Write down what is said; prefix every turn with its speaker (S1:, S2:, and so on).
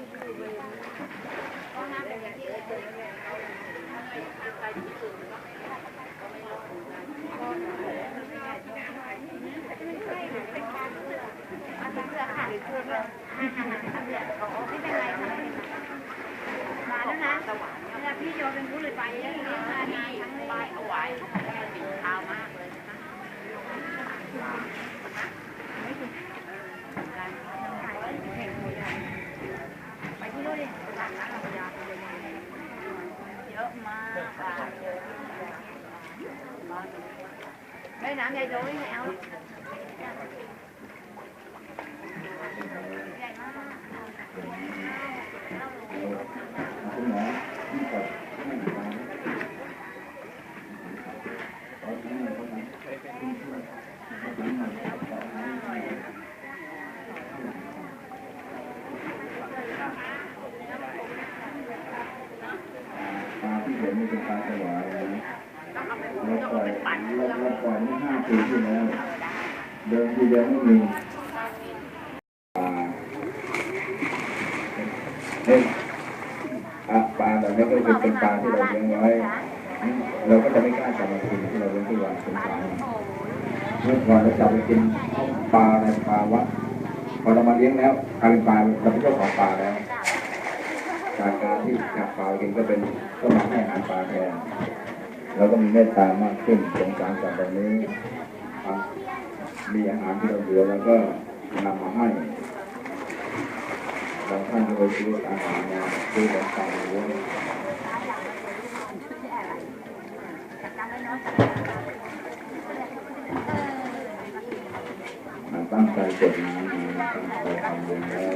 S1: มาแล้วนะพี่โยเป็นผู้เลยไปแล้วนี่มาทั้งเลย
S2: เอาไว้สีขาวมากเลยนะคะ
S1: ไปที่นู่นดิ
S2: เย อะมากค่ะ เยอะ
S1: ไม่น้ำใหญ่โตไม่เอา
S3: คุณหมอที่กดไม่หายขอทิ้งเลยครับปลาที่เห็นนี่เป็นปลาสวายนะ
S2: ต้องเอาไป
S3: เรา
S2: ต้อง
S3: ปล่
S2: อ
S3: ย
S2: ไปปั่น
S3: เราปล่อยเมื่อห้าปีที่แล้วเดิมทีเดียวไม่มีปลาเฮ้ยอะปลาแบบนี้ก็คือเป็นปลาที่เราเลี้ยงไว้เราก็จะไม่กล้าจับมากินที่เราเลี้ยงที่วันสงสารเมื่อก่อนเราจับไปกินปลาในปลาวัดพอเรามาเลี้ยงแล้วกลายเป็นปลาเราเป็นเจ้าของปลาแล้ว จากการที่จับปลากินก็เป็นก็มาให้อาหารปลาแทนเราก็มีเมตตามากขึ้นสงสารสัตว์แบบนี้มีอาหารที่เราเหลือแล้วก็นำมาให้บางท่านก็ไปซื้ออาหารมาซื้อของปลาเลี้ยงตั้งใจกดน้ตั้งใจทำบุญแล้ว